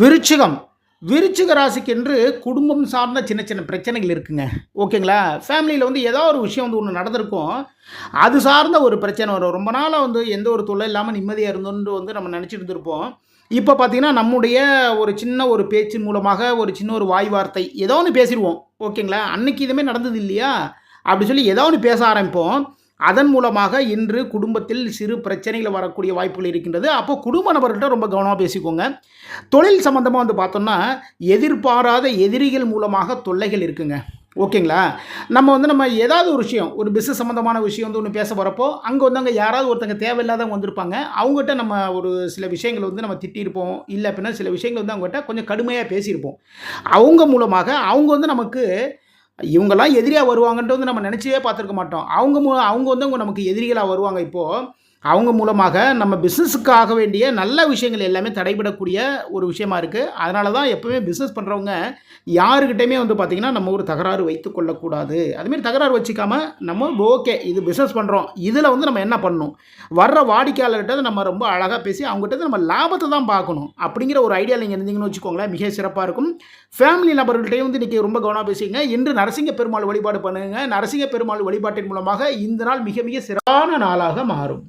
விருச்சிகம். விருச்சிக ராசிக்கென்று குடும்பம் சார்ந்த சின்ன சின்ன பிரச்சனைகள் இருக்குங்க. ஓகேங்களா? ஃபேமிலியில் வந்து ஏதோ ஒரு விஷயம் வந்து ஒன்று நடந்திருக்கும். அது சார்ந்த ஒரு பிரச்சனை வரும். ரொம்ப நாளாக வந்து எந்த ஒரு தொல்லை இல்லாமல் நிம்மதியாக இருந்தோன்னு வந்து நம்ம நினச்சிட்டு இருந்திருப்போம். இப்போ பார்த்தீங்கன்னா நம்முடைய ஒரு சின்ன ஒரு பேச்சு மூலமாக ஒரு சின்ன ஒரு வாய் வார்த்தை ஏதோ ஒன்று பேசிடுவோம். ஓகேங்களா? அன்னைக்கு இதுவுமே நடந்தது இல்லையா? அப்படி சொல்லி ஏதோ ஒன்று பேச ஆரம்பிப்போம். அதன் மூலமாக இன்று குடும்பத்தில் சிறு பிரச்சனைகள் வரக்கூடிய வாய்ப்புகள் இருக்கின்றது. அப்போ குடும்ப நபர்கிட்ட ரொம்ப கவனமாக பேசிக்கோங்க. தொழில் சம்மந்தமாக வந்து பார்த்தோம்னா எதிர்பாராத எதிரிகள் மூலமாக தொல்லைகள் இருக்குங்க. ஓகேங்களா? நம்ம வந்து நம்ம ஏதாவது ஒரு விஷயம் ஒரு பிஸ்னஸ் சம்மந்தமான விஷயம் வந்து ஒன்று பேச வரப்போ அங்கே வந்து அங்கே யாராவது ஒருத்தங்க தேவையில்லாதவங்க வந்திருப்பாங்க. அவங்ககிட்ட நம்ம ஒரு சில விஷயங்கள் வந்து நம்ம திட்டியிருப்போம். இல்லை அப்படின்னா சில விஷயங்கள் வந்து அவங்ககிட்ட கொஞ்சம் கடுமையாக பேசியிருப்போம். அவங்க மூலமாக அவங்க வந்து நமக்கு இவங்கெல்லாம் எதிரியாக வருவாங்கன்ட்டு வந்து நம்ம நினச்சே பார்த்துருக்க மாட்டோம். அவங்க மூ அவங்க வந்து அவங்க நமக்கு எதிரிகளாக வருவாங்க இப்போது அவங்க மூலமாக நம்ம பிஸ்னஸுக்காக வேண்டிய நல்ல விஷயங்கள் எல்லாமே தடைபடக்கூடிய ஒரு விஷயமா இருக்குது அதனால தான் எப்போவுமே பிஸ்னஸ் பண்ணுறவங்க யாருக்கிட்டையுமே வந்து பார்த்திங்கன்னா நம்ம ஒரு தகராறு வைத்து கொள்ளக்கூடாது. அதுமாரி தகராறு வச்சுக்காமல் நம்ம ஓகே இது பிஸ்னஸ் பண்ணுறோம் இதில் வந்து நம்ம என்ன பண்ணணும்? வர்ற வாடிக்கையாளர்கிட்ட நம்ம ரொம்ப அழகாக பேசி அவங்ககிட்ட நம்ம லாபத்தை தான் பார்க்கணும். அப்படிங்கிற ஒரு ஐடியா நீங்கள் இருந்தீங்கன்னு வச்சுக்கோங்களேன் மிக சிறப்பாக இருக்கும். ஃபேமிலி நபர்கள்ட்டையும் வந்து இன்றைக்கி ரொம்ப கவனமாக பேசுங்க. இன்று நரசிங்க பெருமாள் வழிபாடு பண்ணுங்க. நரசிங்க பெருமாள் வழிபாட்டின் மூலமாக இந்த நாள் மிக மிக சிறப்பான நாளாக மாறும்.